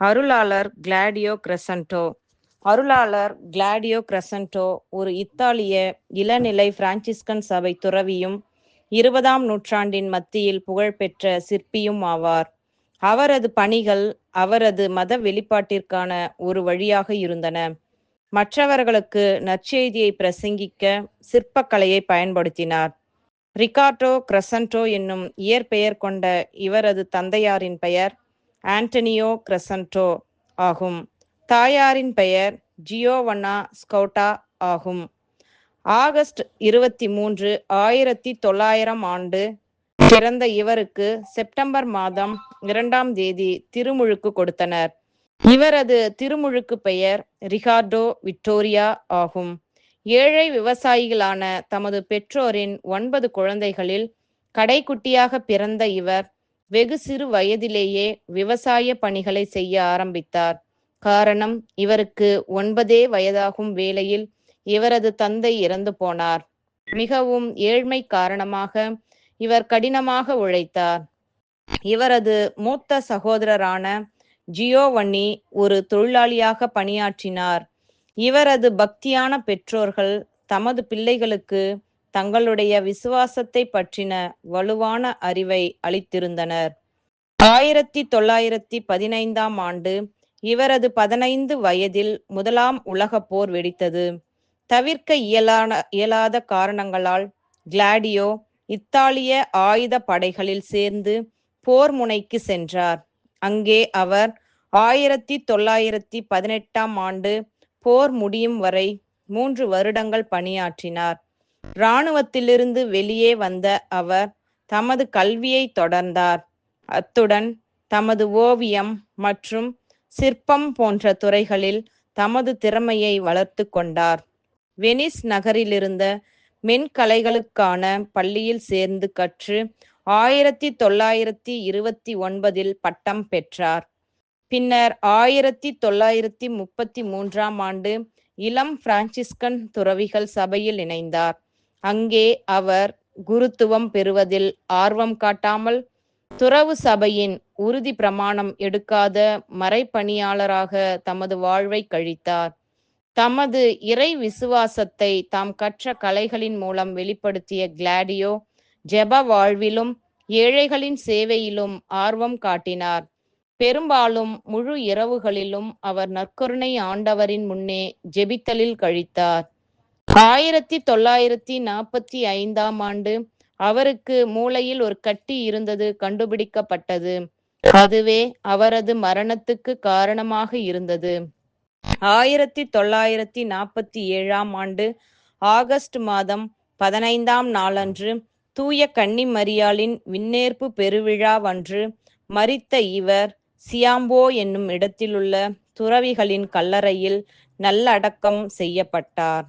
அருளாளர் கிளாடியோ கிரசன்டோ அருளாளர் கிளாடியோ கிரசன்டோ ஒரு இத்தாலிய இளநிலை பிரான்சிஸ்கன் சபை துறவியும் இருபதாம் நூற்றாண்டின் மத்தியில் புகழ்பெற்ற சிற்பியும் ஆவார். அவரது பணிகள் அவரது மத வெளிப்பாட்டிற்கான ஒரு வழியாக இருந்தன. மற்றவர்களுக்கு நற்செய்தியை பிரசங்கிக்க சிற்பக்கலையை பயன்படுத்தினார். ரிகார்டோ கிரசன்டோ என்னும் இயற்பெயர் கொண்ட இவரது தந்தையாரின் பெயர் ஆண்டனியோ கிரசன்டோ ஆகும். தாயாரின் பெயர் ஜியோவன்னா ஸ்கவுட்டா ஆகும். ஆகஸ்ட் இருபத்தி மூன்று ஆயிரத்தி தொள்ளாயிரம் ஆண்டு பிறந்த இவருக்கு செப்டம்பர் மாதம் இரண்டாம் தேதி திருமுழுக்கு கொடுத்தனர். இவரது திருமுழுக்கு பெயர் ரிகார்டோ விக்டோரியா ஆகும். ஏழை விவசாயிகளான தமது பெற்றோரின் ஒன்பது குழந்தைகளில் கடைக்குட்டியாக பிறந்த இவர் வெகு சிறு வயதிலேயே விவசாய பணிகளை செய்ய ஆரம்பித்தார். காரணம் இவருக்கு ஒன்பதே வயதாகும் வேளையில் இவரது தந்தை இறந்து போனார். மிகவும் ஏழ்மை காரணமாக இவர் கடினமாக உழைத்தார். இவரது மூத்த சகோதரரான ஜியோவன்னி ஒரு தொழிலாளியாக பணியாற்றினார். இவரது பக்தியான பெற்றோர்கள் தமது பிள்ளைகளுக்கு தங்களுடைய விசுவாசத்தை பற்றின வலுவான அறிவை அளித்திருந்தனர். ஆயிரத்தி தொள்ளாயிரத்தி பதினைந்தாம் ஆண்டு இவரது பதினைந்து வயதில் முதலாம் உலகப் போர் வெடித்தது. தவிர்க்க இயலான இயலாத காரணங்களால் கிளாடியோ இத்தாலிய ஆயுத படைகளில் சேர்ந்து போர் முனைக்கு சென்றார். அங்கே அவர் ஆயிரத்தி தொள்ளாயிரத்தி பதினெட்டாம் ஆண்டு போர் முடியும் வரை மூன்று வருடங்கள் பணியாற்றினார். இராணுவத்திலிருந்து வெளியே வந்த அவர் தமது கல்வியை தொடர்ந்தார். அத்துடன் தமது ஓவியம் மற்றும் சிற்பம் போன்ற துறைகளில் தமது திறமையை வளர்த்து கொண்டார். வெனிஸ் நகரிலிருந்த மென்கலைகளுக்கான பள்ளியில் சேர்ந்து கற்று ஆயிரத்தி தொள்ளாயிரத்தி இருபத்தி ஒன்பதில் பட்டம் பெற்றார். பின்னர் ஆயிரத்தி தொள்ளாயிரத்தி முப்பத்தி மூன்றாம் ஆண்டு இளம் பிரான்சிஸ்கன் துறவிகள் சபையில் இணைந்தார். அங்கே அவர் குருத்துவம் பெறுவதில் ஆர்வம் காட்டாமல் துறவு சபையின் உறுதி பிரமாணம் எடுக்காத மறைப்பணியாளராக தமது வாழ்வை கழித்தார். தமது இறை விசுவாசத்தை தாம் கற்ற கலைகளின் மூலம் வெளிப்படுத்திய கிளாடியோ ஜெப வாழ்விலும் ஏழைகளின் சேவையிலும் ஆர்வம் காட்டினார். பெரும்பாலும் முழு இரவுகளிலும் அவர் நற்கருணை ஆண்டவரின் முன்னே ஜெபித்தலில் கழித்தார். ஆயிரத்தி தொள்ளாயிரத்தி நாற்பத்தி ஐந்தாம் ஆண்டு அவருக்கு மூளையில் ஒரு கட்டி இருந்தது கண்டுபிடிக்கப்பட்டது. அதுவே அவரது மரணத்துக்கு காரணமாக இருந்தது. ஆயிரத்தி தொள்ளாயிரத்தி நாற்பத்தி ஏழாம் ஆண்டு ஆகஸ்ட் மாதம் பதினைந்தாம் நாளன்று தூய கன்னி மரியாளின் விண்ணேற்பு பெருவிழாவன்று மறித்த இவர் சியாம்போ என்னும் இடத்திலுள்ள துறவிகளின் கல்லறையில் நல்லடக்கம் செய்யப்பட்டார்.